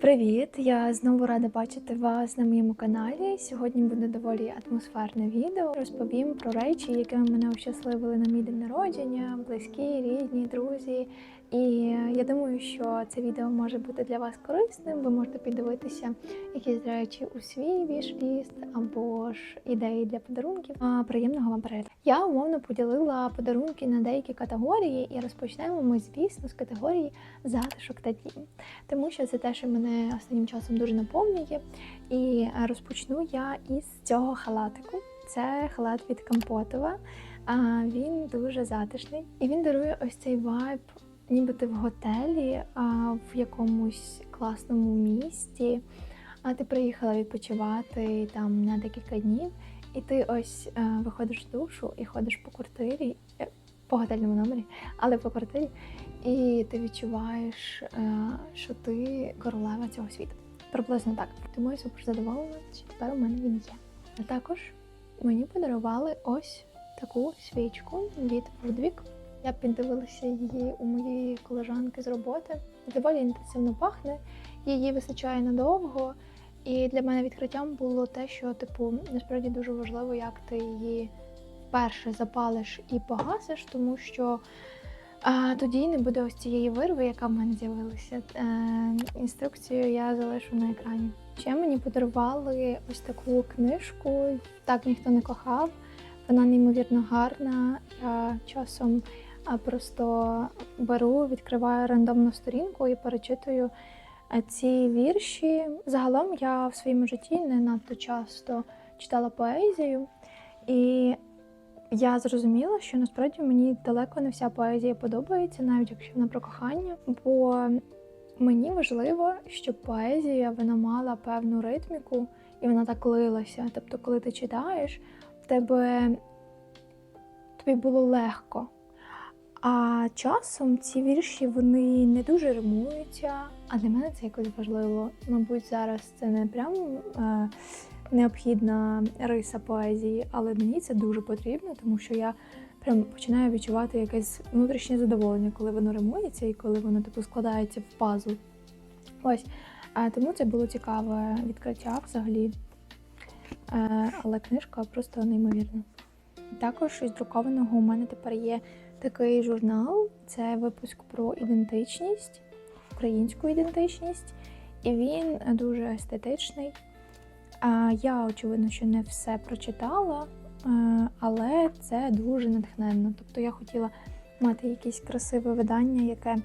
Привіт! Я знову рада бачити вас на моєму каналі. Сьогодні буде доволі атмосферне відео. Розповім про речі, якими мене ощасливили на мій день народження, близькі, рідні, друзі. І я думаю, що це відео може бути для вас корисним. Ви можете піддивитися якісь речі у свій вішліст або ж ідеї для подарунків. А, приємного вам перегляду. Я умовно поділила подарунки на деякі категорії, і розпочнемо ми, звісно, з категорії затишок та дім тому що це те, що мене останнім часом дуже наповнює. І розпочну я із цього халатику. Це халат від Компотова. А він дуже затишний. І він дарує ось цей вайб, ніби ти в готелі, а в якомусь класному місті. А ти приїхала відпочивати там на декілька днів, і ти ось е, виходиш з душу і ходиш по квартирі, е, по готельному номері, але по квартирі, і ти відчуваєш, е, що ти королева цього світу. Приблизно так. Тому я супер задоволена, що тепер у мене він є. А також мені подарували ось таку свічку від Woodwick. Я піддивилася її у моєї колежанки з роботи. Доволі інтенсивно пахне, її вистачає надовго. І для мене відкриттям було те, що типу насправді дуже важливо, як ти її вперше запалиш і погасиш, тому що а, тоді не буде ось цієї вирви, яка в мене з'явилася. Е, інструкцію я залишу на екрані. Ще мені подарували ось таку книжку. Так ніхто не кохав. Вона неймовірно гарна. Я часом а, просто беру, відкриваю рандомну сторінку і перечитую е, ці вірші. Загалом я в своєму житті не надто часто читала поезію. І я зрозуміла, що насправді мені далеко не вся поезія подобається, навіть якщо вона про кохання. Бо мені важливо, щоб поезія вона мала певну ритміку і вона так лилася. Тобто, коли ти читаєш, тебе тобі було легко. А часом ці вірші вони не дуже римуються, а для мене це якось важливо. Мабуть, зараз це не прям е, необхідна риса поезії, але мені це дуже потрібно, тому що я прям починаю відчувати якесь внутрішнє задоволення, коли воно римується і коли воно типу складається в пазл. Ось. А, тому це було цікаве відкриття взагалі. Е, але книжка просто неймовірна. Також із друкованого у мене тепер є такий журнал. Це випуск про ідентичність, українську ідентичність, і він дуже естетичний. Я, очевидно, що не все прочитала, е, але це дуже натхненно. Тобто я хотіла мати якесь красиве видання, яке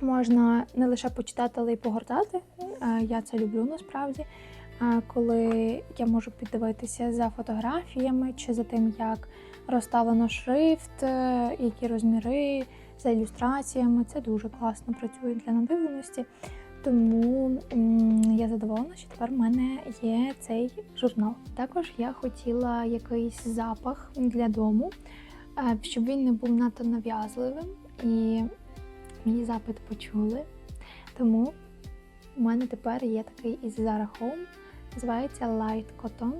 можна не лише почитати, але й погортати. Е, Я це люблю насправді. Коли я можу піддивитися за фотографіями чи за тим, як розставлено шрифт, е, які розміри, за ілюстраціями, це дуже класно працює для надивленості. Тому я задоволена, що тепер в мене є цей журнал. Також я хотіла якийсь запах для дому, е, щоб він не був надто нав'язливим. І мій запит почули. Тому у мене тепер є такий із Zara Home, називається Light Cotton.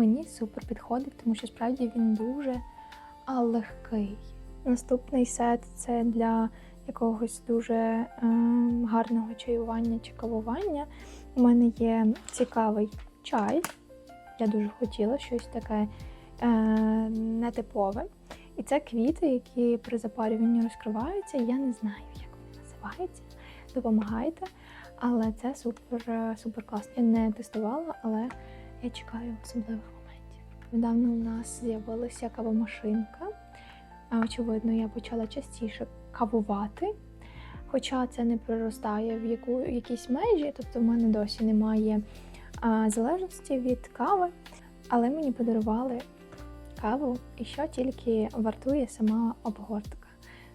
Мені супер підходить, тому що справді він дуже легкий. Наступний сет це для якогось дуже е, гарного чаювання чи кавування. У мене є цікавий чай. Я дуже хотіла щось таке е, нетипове. І це квіти, які при запарюванні розкриваються. Я не знаю, як вони називаються. Допомагайте. Але це супер, е, супер класно. Я не тестувала, але я чекаю особливих моментів. Недавно у нас з'явилася кавомашинка. Очевидно, я почала частіше кавувати. Хоча це не приростає в яку, якісь межі, тобто в мене досі немає а, залежності від кави, але мені подарували каву, і що тільки вартує сама обгортка.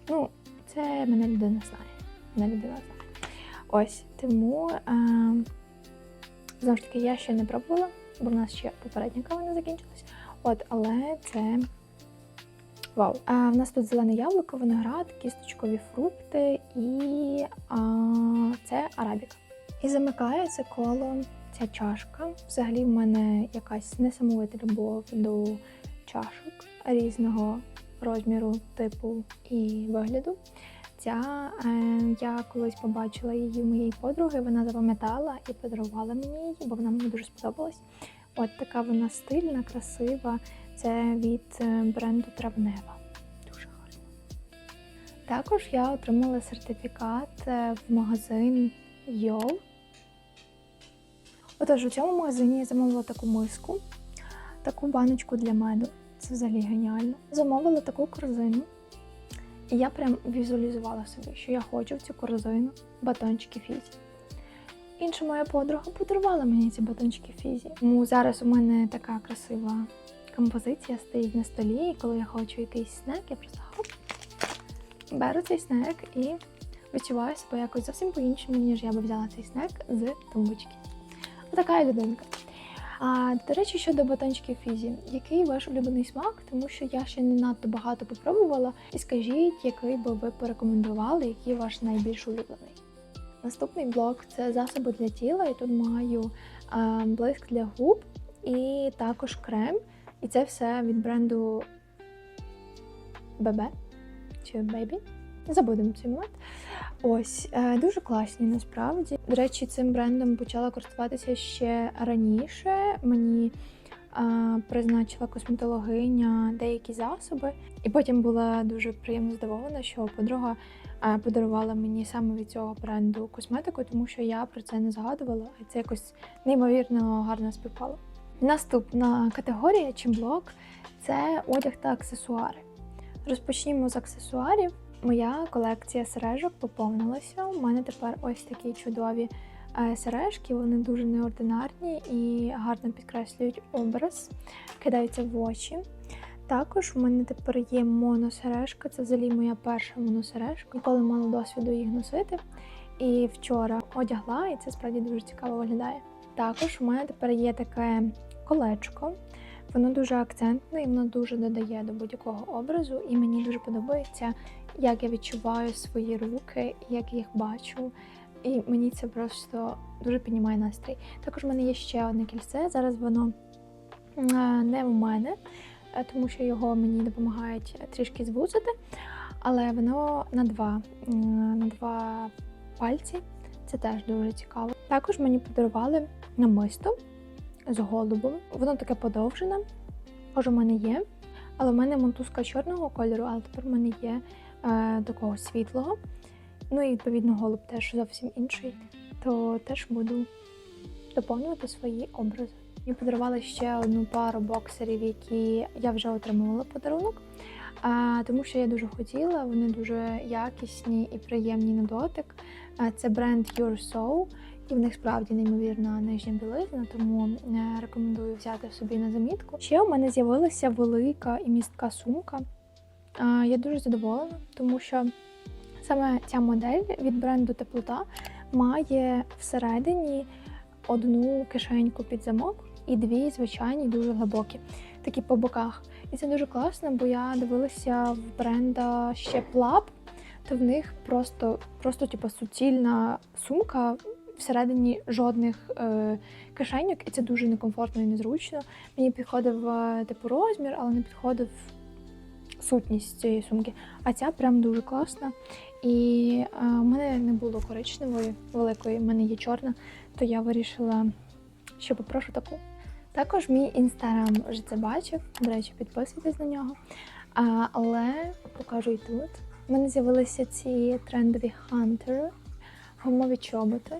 Ну, це мене людина знає. Мене людина знає. Ось тому а, знову ж таки я ще не пробувала, бо в нас ще попередня кава не закінчилась. От, але це Вау. А, в нас тут зелене яблуко, виноград, кісточкові фрукти і а, це арабіка. І замикає це коло ця чашка. Взагалі в мене якась несамовита любов до чашок різного розміру, типу і вигляду. Ця е, я колись побачила її у моєї подруги. Вона запам'ятала і подарувала мені її, бо вона мені дуже сподобалась. От така вона стильна, красива. Це від е, бренду Травнева. Дуже гарно. Також я отримала сертифікат е, в магазин Йол. Отож, у цьому магазині я замовила таку миску, таку баночку для меду. Це взагалі геніально. Замовила таку корзину. І я прям візуалізувала собі, що я хочу в цю корзину батончики фізі. Інша моя подруга подарувала мені ці батончики фізі. Тому зараз у мене така красива композиція стоїть на столі, і коли я хочу якийсь снек, я просто хоп, беру цей снек і відчуваю себе якось зовсім по-іншому, ніж я би взяла цей снек з тумбочки. Отака я людинка. А до речі, щодо батончиків фізі, який ваш улюблений смак, тому що я ще не надто багато попробувала. І скажіть, який би ви порекомендували, який ваш найбільш улюблений. Наступний блок це засоби для тіла, і тут маю а, блиск для губ і також крем. І це все від бренду BB чи Baby. Забудемо цей момент. Ось е, дуже класні насправді. До речі, цим брендом почала користуватися ще раніше. Мені е, призначила косметологиня деякі засоби, і потім була дуже приємно здивована, що подруга е, подарувала мені саме від цього бренду косметику, тому що я про це не згадувала, і це якось неймовірно гарно співпало. Наступна категорія чи блок це одяг та аксесуари. Розпочнімо з аксесуарів. Моя колекція сережок поповнилася. У мене тепер ось такі чудові е, сережки. Вони дуже неординарні і гарно підкреслюють образ, кидаються в очі. Також у мене тепер є моносережка. Це взагалі моя перша моносережка. Ніколи мала досвіду їх носити. І вчора одягла, і це справді дуже цікаво виглядає. Також у мене тепер є таке колечко. Воно дуже акцентне і воно дуже додає до будь-якого образу, і мені дуже подобається, як я відчуваю свої руки, як я їх бачу. І мені це просто дуже піднімає настрій. Також в мене є ще одне кільце. Зараз воно е, не у мене, е, тому що його мені допомагають трішки звузити, але воно на два, на два пальці. Це теж дуже цікаво. Також мені подарували намисто з голубом. Воно таке подовжене. Може, в мене є. Але в мене мотузка чорного кольору, але тепер в мене є е, такого світлого. Ну і відповідно голуб теж зовсім інший. То теж буду доповнювати свої образи. Мені подарували ще одну пару боксерів, які я вже отримувала подарунок. А, тому що я дуже хотіла, вони дуже якісні і приємні на дотик. А, це бренд Your Soul, і в них справді неймовірна нижня білизна, тому е, рекомендую взяти собі на замітку. Ще у мене з'явилася велика і містка сумка. Я дуже задоволена, тому що саме ця модель від бренду Теплота має всередині одну кишеньку під замок і дві звичайні дуже глибокі, такі по боках. І це дуже класно, бо я дивилася в бренда ще Plab, то в них просто, просто типу, суцільна сумка. Всередині жодних е, кишеньок, і це дуже некомфортно і незручно. Мені підходив е, типу розмір, але не підходив сутність цієї сумки. А ця прям дуже класна. І е, у мене не було коричневої великої, в мене є чорна, то я вирішила, що попрошу таку. Також мій інстаграм вже це бачив. До речі, підписуйтесь на нього. Але покажу і тут. У мене з'явилися ці трендові хантери, гумові чоботи.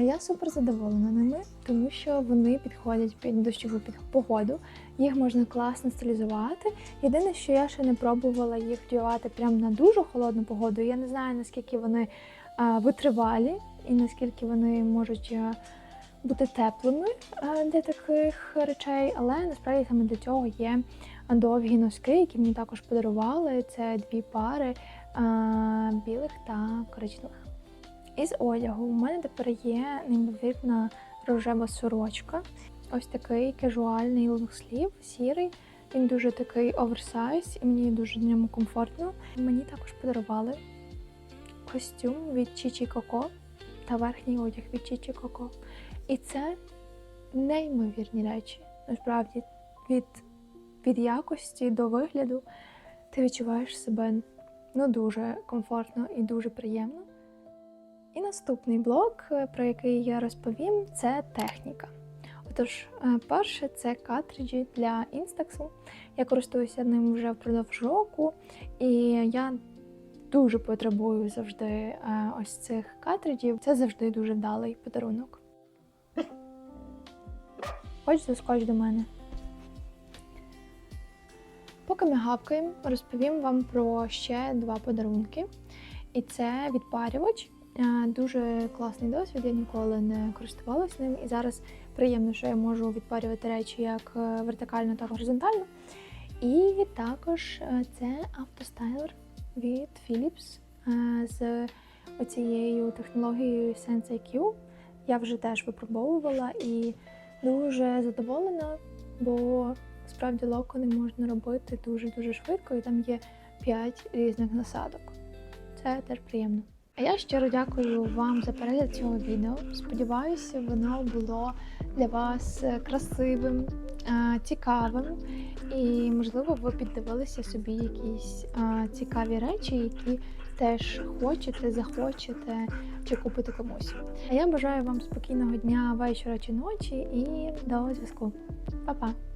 Я супер задоволена ними, тому що вони підходять під дощову погоду. Їх можна класно стилізувати. Єдине, що я ще не пробувала їх вдівати прямо на дуже холодну погоду. Я не знаю наскільки вони витривалі і наскільки вони можуть. а, бути теплими е, для таких речей, але насправді саме для цього є довгі носки, які мені також подарували. Це дві пари е, білих та коричневих. Із одягу у мене тепер є неймовірна рожева сорочка. Ось такий кажуальний лонгслів, сірий. Він дуже такий оверсайз, і мені дуже в ньому комфортно. Мені також подарували костюм від Чічі Коко та верхній одяг від Чічі Коко. І це неймовірні речі. Насправді, від, від якості до вигляду ти відчуваєш себе ну дуже комфортно і дуже приємно. І наступний блок, е, про який я розповім, це техніка. Отож, е, перше це картриджі для Instax. Я користуюся ним вже впродовж року, і я дуже потребую завжди е, ось цих картриджів. Це завжди дуже вдалий подарунок. Хоч заскоч до мене. Поки ми гавкаємо, розповім вам про ще два подарунки. І це відпарювач. Дуже класний досвід, я ніколи не користувалася ним. І зараз приємно, що я можу відпарювати речі як е, вертикально, так і горизонтально. І також е, це автостайлер від Philips е, з оцією технологією Sense IQ. Я вже теж випробовувала і дуже задоволена, бо справді локони можна робити дуже-дуже швидко, і там є 5 різних насадок. Це теж приємно. А я щиро дякую вам за перегляд цього відео. Сподіваюся, воно було для вас е, красивим, е, цікавим, і можливо ви піддивилися собі якісь е, цікаві речі, які теж хочете, захочете чи купити комусь. А я бажаю вам спокійного дня, вечора чи ночі і до зв'язку. Па-па!